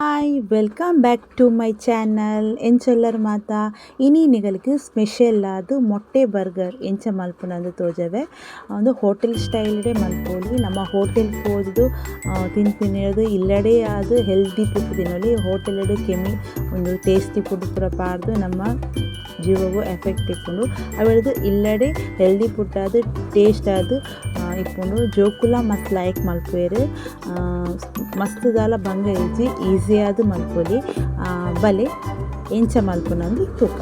Hi welcome back to my channel ಎಂಚೆಲ್ಲರ ಮಾತ ಇನಿ ನಿಗಲಿಗೆ special ಆದ್ ಮೊಟ್ಟೆ ಬರ್ಗರ್ ಎಂಚ ಮಲ್ಪುನಂದು ತೋಜವೆ ಒಂದು ಹೋಟೆಲ್ ಸ್ಟೈಲ್ಡೆ ಮಲ್ಪೊಲಿ ನಮ್ಮ ಹೋಟೆಲ್ ಹೋದು ತಿನ್ಪಿನದು ಇಲ್ಲಡೆ ಆದ್ ಹೆಲ್ದಿ ಫುಡ್ ತಿನ್ನೊಲಿ ಹೋಟೆಲ್ಡ್ ಕೆಮ್ಮಿ ಒಂದು ಟೇಸ್ಟಿ ಫುಡ್ ಪೂರ ಪಾರ್ದು ನಮ್ಮ ಜೀವಗೂ ಎಫೆಕ್ಟ್ ಇಪ್ಪುಂಡು ಅವೆಡ್ದು ಇಲ್ಲಡೆ ಹೆಲ್ದಿ ಫುಡ್ ಆದ್ ಟೇಸ್ಟ್ ಆದ್ ಇಪ್ಪುಂಡು ಜೋಕುಲ ಮಸ್ತ್ ಲೈಕ್ ಮಲ್ಪುವೆರ್ ಮಸ್ತ್ ದಾಲ ಬಂಗ ಇಜ್ಜಿ ಈಸಿಯಾದ ಮಲ್ಪೊಲಿ ಬಲೆ, ಎಂಚ ಮಲ್ಪುನಂದು ತೂಕ.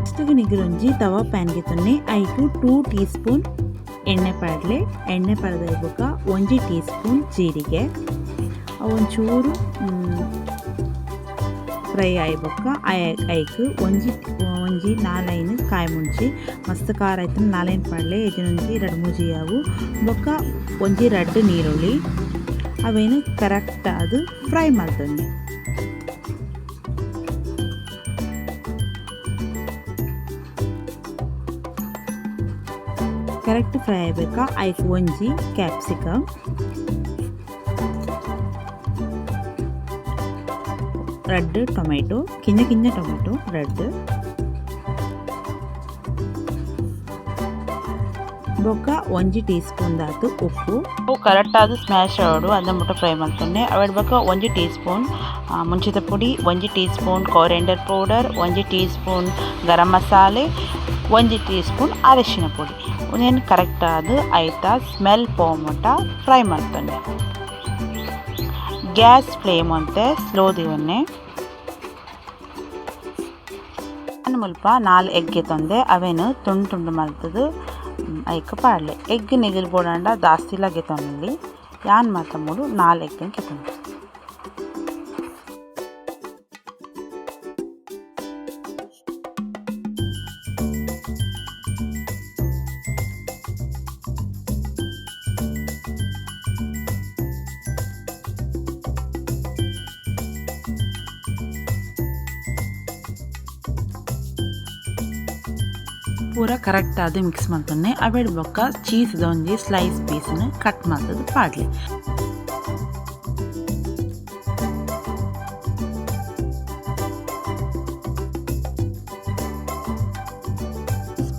ಫಸ್ಟಿಗೆ ನಿಗುರೊಂಜಿ ತವಾ ಪ್ಯಾನ್ಗೆ ತೊನ್ನೆ ಐಟು ಟೂ ಟೀ ಸ್ಪೂನ್ ಎಣ್ಣೆ ಪಾಡ್ಲೆ. ಎಣ್ಣೆ ಪಡೆದ ಒಂಜಿ ಟೀ ಸ್ಪೂನ್ ಜೀರಿಗೆ ಒಂಚೂರು ಫ್ರೈ ಆಯ್ಬೊಕ್ಕ. ಐಕ್ ಒಂಜಿ ಒಂಜಿ ನಾಲೈನ್ ಕಾಯಿ ಮುಂಚಿ ಮಸ್ತ್ ಖಾರ ಆಯ್ತು ನಾಲೈನ್ ಪಾಡ್ಲೆ ಎಜಿನೊಂಜಿ ರಡ್ಡ್ ಮೂಜಿ ಅವು. ಬೊಕ್ಕ ಒಂಜಿ ರಡ್ಡ್ ನೀರುಳ್ಳಿ. ಅವೇನು ಕರೆಕ್ಟ್ ಅದು ಫ್ರೈ ಮಾಡ್ತೀನಿ. ಕರೆಕ್ಟ್ ಫ್ರೈ ಆಗಬೇಕಾ ಐಕ್ ಒಂಜಿ ಕ್ಯಾಪ್ಸಿಕಮ್. ரெட்டு டொமேட்டோ கிஞ்ச கிஞ்ச ಟೊಮೆಟೊ ரெட்டு ಬೊಕ್ಕ ಒಂಜಿ ಟೀ ಸ್ಪೂನ್ ದಾತು ಉಪ್ಪು. ಕರೆಕ್ಟ್ ಆದ್ ಸ್ಮ್ಯಾಶ್ ಆವಡು ಅಂದ ಮುಟ್ಟ ಫ್ರೈ ಮಾಡ್ತಾನೆ. ಅವಡ್ ಬೊಕ್ಕ ಒಂಜಿ ಟೀ ಸ್ಪೂನ್ ಮುಂಚಿತ ಪುಡಿ, ಒಂಜಿ ಟೀ ಸ್ಪೂನ್ ಪೌಡರ್ ಒಂಜಿ ಟೀ ಸ್ಪೂನ್ ಗರಂ ಮಸಾಲೆ, ಒಂಜಿ ಟೀ ಸ್ಪೂನ್ ಅರಿಶಿನ ಪುಡಿ. ಉನೇನು ಕರೆಕ್ಟ್ ಆದ್ ಆಯ್ತಾ ಸ್ಮೆಲ್ ಪೋಮೊಟ ಫ್ರೈ ಮಾಡ್ತಾನೆ. ಗ್ಯಾಸ್ ಫ್ಲೇಮ್ ಅಂತೆ ಸ್ಲೋ ದಿವನ್ನೆ. ನಾನು ಮುಲ್ಪ ನಾಲ್ ಎಗ್ಗೆ ತಂದೆ, ಅವೇನು ತುಂಡು ತುಂಡು ಮಾಡ್ತದ್ದು ಐಕ ಪಾಡ್ಲೆ. ಎಗ್ ನಿಗಿಲ್ ಬೋಡಂಡ ಲಗೆ ತಂದಿ ಯಾನ್ ಮಾತ್ರ ಮೂಡು ನಾಲ್ ಎಗ್ಗೆ ಕೆತ್ತೊಂಡು ಪೂರ ಕರೆಕ್ಟ್ ಆದ್ ಮಿಕ್ಸ್ ಮಾಡ್ತಾನೆ ಅವೆಡ್ ಬೊಕ್ಕ ಚೀಸ್ ಒಂಜಿ ಸ್ಲೈಸ್ ಪೀಸ್ನ ಕಟ್ ಮಾಡ್ತದ, ಪಾಡ್ಲಿ.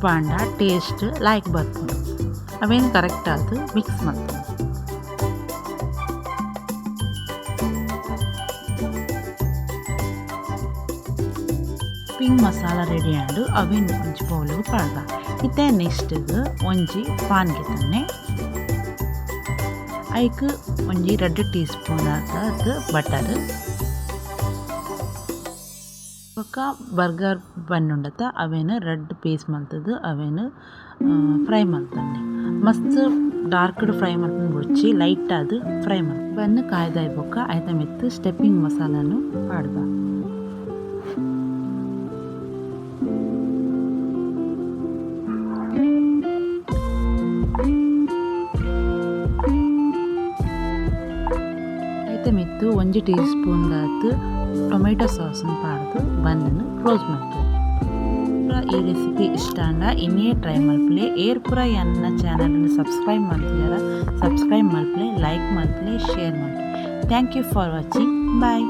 ಪಾಂಡ ಟೇಸ್ಟ್ ಲೈಕ್ ಬರ್ಪುಂಡು. ಅವೇನು ಕರೆಕ್ಟ್ ಆದ್ ಮಿಕ್ಸ್ ಮಾಡ್ತಾನೆ ಪಿಂಗ್ ಮಸಾಲ ರೆಡಿ ಆಂಡು ಅವೆನ್ ಒಂಜಿ ಬೌಲು ಪಾಡ್ದ ಇತ್ತೆ ನೆಕ್ಸ್ಟ್ಗ್ ಒಂಜಿ ಪಾನ್ಗೆ ತನ್ನೆ. ಐಕ್ ಒಂಜಿ ರಡ್ಡ್ ಟೀ ಸ್ಪೂನ್ ಆದ ಬಟರ್ ಬೊಕ್ಕ ಬರ್ಗರ್ ಬನ್ ಉಂಡತ. ಅವೇನು ರಡ್ಡ್ ಪೀಸ್ ಮಲ್ತದ. ಅವೇನು ಫ್ರೈ ಮಲ್ತಂಡೆ ಮಸ್ತ್ ಡಾರ್ಕ್ಡ್ ಫ್ರೈ ಮಲ್ತಂದು ಮುಡ್ಚಿ ಲೈಟ್ ಆದ್ ಫ್ರೈ ಮಲ್ತ. ಬನ್ ಕಾಯ್ದಾಯ್ ಬೊಕ್ಕ ಐತ ಮೆತ್ತು ಸ್ಟೆಪ್ಪಿಂಗ್ ಮಸಾಲನು ಪಾಡ್ದ ಒಂಜಿ ಟೀ ಸ್ಪೂನ್ ದಾತ್ ಟೊಮೆಟೊ ಸಾಸನ್ನು ಪಾಡ್ದು ಬನ್ನನ್ನು ಕ್ಲೋಸ್ ಮಾಡ್ತೀವಿ. ಈ ರೆಸಿಪಿ ಇಷ್ಟ ಅಂಡ ಇನ್ನೇ ಟ್ರೈ ಮಲ್ಪಲೆ ಏರ್ ಪುರ ಎನ್ನ ಚಾನಲನ್ನು ಸಬ್ಸ್ಕ್ರೈಬ್ ಮಾಡ್ತಿದ್ದಾರ? ಸಬ್ಸ್ಕ್ರೈಬ್ ಮಲ್ಪಲೆ ಲೈಕ್ ಮಲ್ಪಲೆ ಶೇರ್ ಮಾಡಿ thank you for watching. Bye.